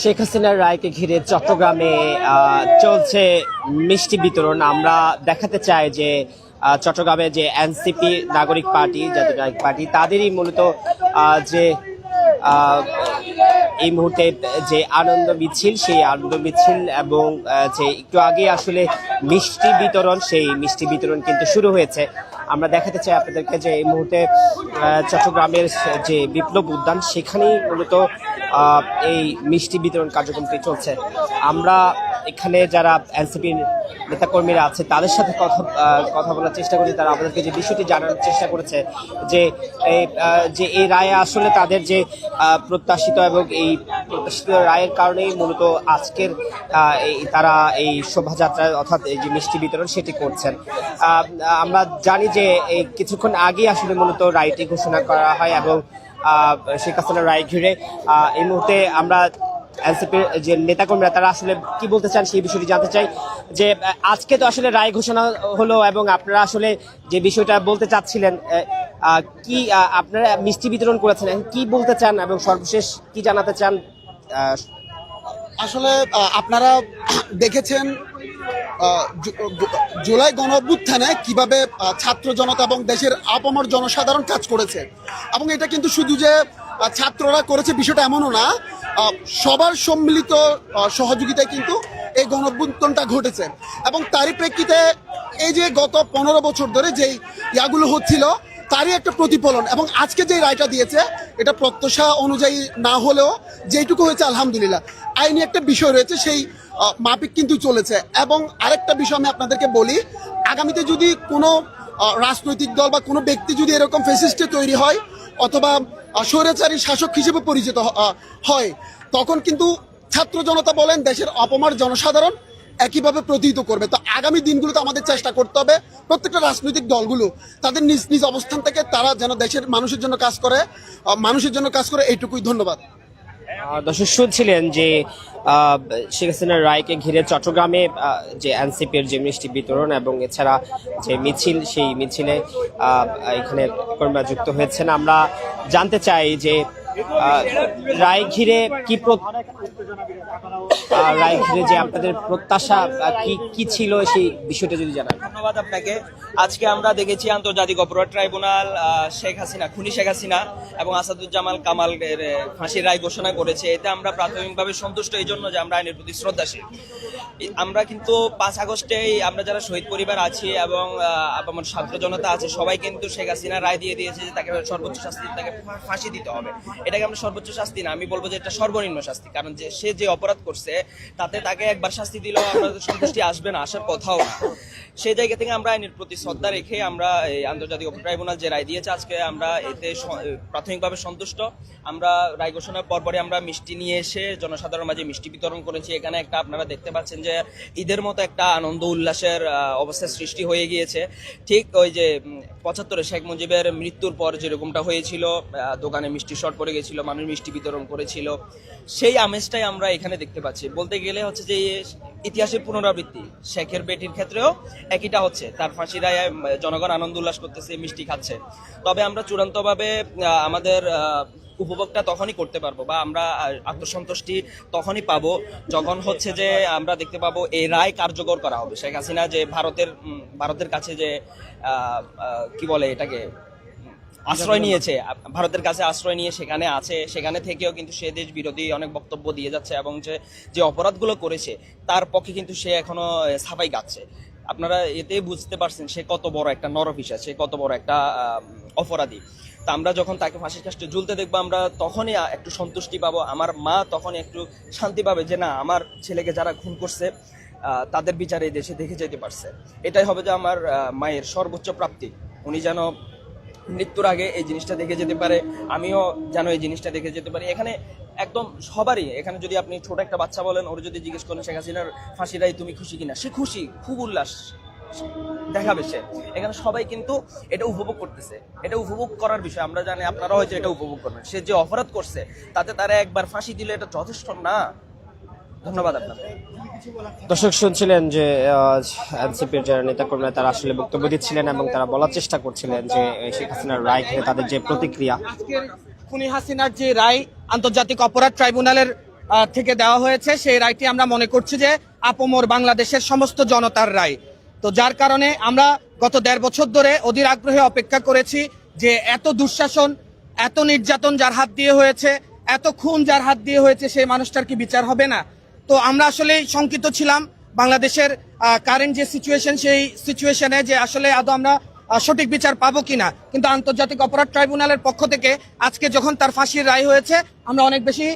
শেখ হাসিনার রায়কে ঘিরে চট্টগ্রামে চলছে মিষ্টি বিতরণ। আমরা দেখাতে চাই যে চট্টগ্রামে যে এনসিপি নাগরিক পার্টি, জাতীয় নাগরিক পার্টি, তাদেরই মূলত যে এই মুহূর্তে যে আনন্দ মিছিল, সেই আনন্দ মিছিল এবং যে একটু আগে আসলে মিষ্টি বিতরণ, সেই মিষ্টি বিতরণ কিন্তু শুরু হয়েছে। আমরা দেখাতে চাই আপনাদেরকে যে এই মুহূর্তে চট্টগ্রামের যে বিপ্লব উদ্যান, সেখানেই মূলত এই মিষ্টি বিতরণ কার্যক্রমটি চলছে। আমরা এখানে যারা এনসিপির নেতাকর্মীরা আছে, তাদের সাথে কথা কথা বলার চেষ্টা করি তারা আমাদেরকে যে বিষয়টি জানানোর চেষ্টা করেছে, যে এই যে এই রায়ে আসলে তাদের যে প্রত্যাশিত এবং এই প্রত্যাশিত রায়ের কারণেই মূলত আজকের তারা এই শোভাযাত্রা অর্থাৎ এই যে মিষ্টি বিতরণ সেটি করছেন। আমরা জানি যে, এই কিছুক্ষণ আগেই আসলে মূলত রায়টি ঘোষণা করা হয় এবং শেখ হাসিনার রায় ঘিরে এই মুহূর্তে আমরা এনসিপির যে নেতাকর্মীরা, তারা আসলে কি বলতে চান সেই বিষয়টি জানতে চাই। যে আজকে তো আসলে রায় ঘোষণা হলো এবং আপনারা আসলে যে বিষয়টা বলতে চাচ্ছিলেন কি আপনারা মিষ্টি বিতরণ করেছেন, কি বলতে চান এবং সর্বশেষ কি জানাতে চান আসলে আপনারা দেখেছেন জুলাই গণ অভ্যুত্থানে কীভাবে ছাত্র জনতা এবং দেশের আপামর জনসাধারণ কাজ করেছে। এবং এটা কিন্তু শুধু যে ছাত্ররা করেছে বিষয়টা এমনও না সবার সম্মিলিত সহযোগিতায় কিন্তু এই গণ অভ্যুত্থানটা ঘটেছে। এবং তারই প্রেক্ষিতে এই যে গত পনেরো বছর ধরে যেই ইয়াগুলো হচ্ছিল, তারই একটা প্রতিফলন। এবং আজকে যে রায়টা দিয়েছে, এটা প্রত্যাশা অনুযায়ী না হলেও যেইটুকু হয়েছে, আলহামদুলিল্লাহ। আইনি একটা বিষয় রয়েছে, সেই মাফিক কিন্তু চলেছে। এবং আরেকটা বিষয় আমি আপনাদেরকে বলি, আগামীতে যদি কোনো রাজনৈতিক দল বা কোনো ব্যক্তি যদি এরকম ফেসিস্টে তৈরি হয়, অথবা স্বৈরাচারী শাসক হিসেবে পরিচিত হয়, তখন কিন্তু ছাত্র জনতা বলেন দেশের অপমার জনসাধারণ একইভাবে প্রতিহিত করবে। তো আগামী দিনগুলোতে আমাদের চেষ্টা করতে হবে প্রত্যেকটা রাজনৈতিক দলগুলো তাদের নিজ নিজ অবস্থান থেকে তারা যেন দেশের মানুষের জন্য কাজ করে মানুষের জন্য কাজ করে, এইটুকুই ধন্যবাদ। দর্শক শুনছিলেন যে শেখ হাসিনার রায়কে ঘিরে চট্টগ্রামে যে এনসিপির যে মিষ্টি বিতরণ এবং এছাড়া যে মিছিল, সেই মিছিলে এখানে কর্মীরা যুক্ত হয়েছেন। আমরা জানতে চাই যে রায় ঘিরে কি রায় ঘিরে যে আপনাদের প্রত্যাশা কি কি ছিল সেই বিষয়টা যদি জানান। ধন্যবাদ আপনাকে। আজকে আমরা দেখেছি আন্তর্জাতিক অপরাধ ট্রাইব্যুনাল শেখ হাসিনা, খুনি শেখ হাসিনা এবং আসাদুজ্জামাল কামাল ফাঁসির রায় ঘোষণা করেছে। এতে আমরা প্রাথমিকভাবে সন্তুষ্ট এই জন্য যে আমরা আইনের প্রতি শ্রদ্ধাশীল। আমরা কিন্তু পাঁচ আগস্টেই আমরা যারা শহীদ পরিবার আছি এবং আমার ছাত্র জনতা আছে, সবাই কিন্তু শেখ হাসিনা রায় দিয়ে দিয়েছে যে তাকে সর্বোচ্চ শাস্তি, তাকে ফাঁসি দিতে হবে। এটাকে আমরা সর্বোচ্চ শাস্তি না, আমি বলব যে এটা সর্বনিম্ন শাস্তি। কারণ যে সে যে অপরাধ করছে, তাতে তাকে একবার শাস্তি দিলেও আমাদের সন্তুষ্টি আসবে না, আসার কথাও না। সেই জায়গা থেকে আমরা আইনের প্রতি শ্রদ্ধা রেখে আমরা এই আন্তর্জাতিক ট্রাইব্যুনাল যে রায় দিয়েছে, আজকে আমরা এতে প্রাথমিকভাবে সন্তুষ্ট। আমরা রায় ঘোষণার পরপরই আমরা মিষ্টি নিয়ে এসে জনসাধারণ মাঝে মিষ্টি বিতরণ করেছি। এখানে একটা আপনারা দেখতে পাচ্ছেন যে ঈদের মতো একটা আনন্দ উল্লাসের অবস্থার সৃষ্টি হয়ে গিয়েছে। ঠিক ওই যে পঁচাত্তরে শেখ মুজিবের মৃত্যুর পর যেরকমটা হয়েছিল দোকানে মিষ্টি শর্ট পড়ে গেছিল, মানুষ মিষ্টি বিতরণ করেছিল। সেই আমেজটাই আমরা এখানে দেখতে পাচ্ছি। বলতে গেলে হচ্ছে যে ইতিহাসের পুনরাবৃত্তি। শেখের বেটির ক্ষেত্রেও একইটা হচ্ছে। তার ফাঁসি রায় জনগণ আনন্দ উল্লাস করতেছে, মিষ্টি খাচ্ছে। তবে আমরা চূড়ান্তভাবে আমাদের উপভোগটা তখনই করতে পারব বা আমরা আত্মসন্তুষ্টি তখনই পাবো যখন হচ্ছে যে আমরা দেখতে পাবো এই রায় কার্যকর করা হবে। শেখ হাসিনা যে ভারতের ভারতের কাছে যে কি বলে এটাকে আশ্রয় নিয়েছে, ভারতের কাছে আশ্রয় নিয়ে সেখানে আছে, সেখানে থেকেও কিন্তু সে দেশ বিরোধী অনেক বক্তব্য দিয়ে যাচ্ছে এবং যে যে অপরাধগুলো করেছে, তার পক্ষে কিন্তু সে এখনও সাফাই গাচ্ছে। আপনারা এতে বুঝতে পারছেন সে কত বড় একটা নরপিসা সে কত বড় একটা অপরাধী। তা আমরা যখন তাকে ফাঁসির কাষ্টে ঝুলতে দেখব, আমরা তখনই একটু সন্তুষ্টি পাবো। আমার মা তখনই একটু শান্তি পাবে যে, না, আমার ছেলেকে যারা খুন করছে তাদের বিচারে দেশে দেখে যেতে পারছে। এটাই হবে যে আমার মায়ের সর্বোচ্চ প্রাপ্তি। উনি যেন মৃত্যুর আগে এই জিনিসটা দেখে যেতে পারে, আমিও যেন এই জিনিসটা দেখে যেতে পারি। এখানে একদম সবারই, এখানে যদি আপনি ছোট একটা বাচ্চা বলেন, ওর যদি জিজ্ঞেস করেন, শেখ হাসিনার ফাঁসিরাই তুমি খুশি কিনা? সে খুশি, খুব উল্লাস দেখাবে সে। এখানে সবাই কিন্তু এটা উপভোগ করতেছে। এটা উপভোগ করার বিষয়, আমরা জানি আপনারা হয়তো এটা উপভোগ করবেন। সে যে অপরাধ করছে, তাতে তারা একবার ফাঁসি দিলে এটা যথেষ্ট না? ধন্যবাদ আপনাদের দর্শক শুনছিলেন যে এনসিপির যারা নেতাকর্মীরা তারা আসলে বক্তব্য দিচ্ছিলেন এবং তারা বলার চেষ্টা করছিলেন যে শেখ হাসিনার রায় তাদের যে প্রতিক্রিয়া। খুনি হাসিনার যে রায় আন্তর্জাতিক অপরাধ ট্রাইব্যুনালের থেকে দেওয়া হয়েছে, সেই রায়টি আমরা মনে করছি যে আপমর বাংলাদেশের সমস্ত জনতার রায়। তো যার কারণে আমরা গত দেড় বছর ধরে অধীর আগ্রহে অপেক্ষা করেছি যে এত দুঃশাসন, এত নির্যাতন যার হাত দিয়ে হয়েছে, এত খুন যার হাত দিয়ে হয়েছে, সেই মানুষটার কি বিচার হবে না? তো আমরা আসলে শঙ্কিত ছিলাম বাংলাদেশের কারেন্ট যে সিচুয়েশন সেই সিচুয়েশনে যে আসলে আদৌ আমরা সঠিক বিচার পাবো কিনা। কিন্তু আন্তর্জাতিক অপরাধ ট্রাইব্যুনালের পক্ষ থেকে আজকে যখন তার ফাঁসির রায় হয়েছে, আমরা অনেক বেশি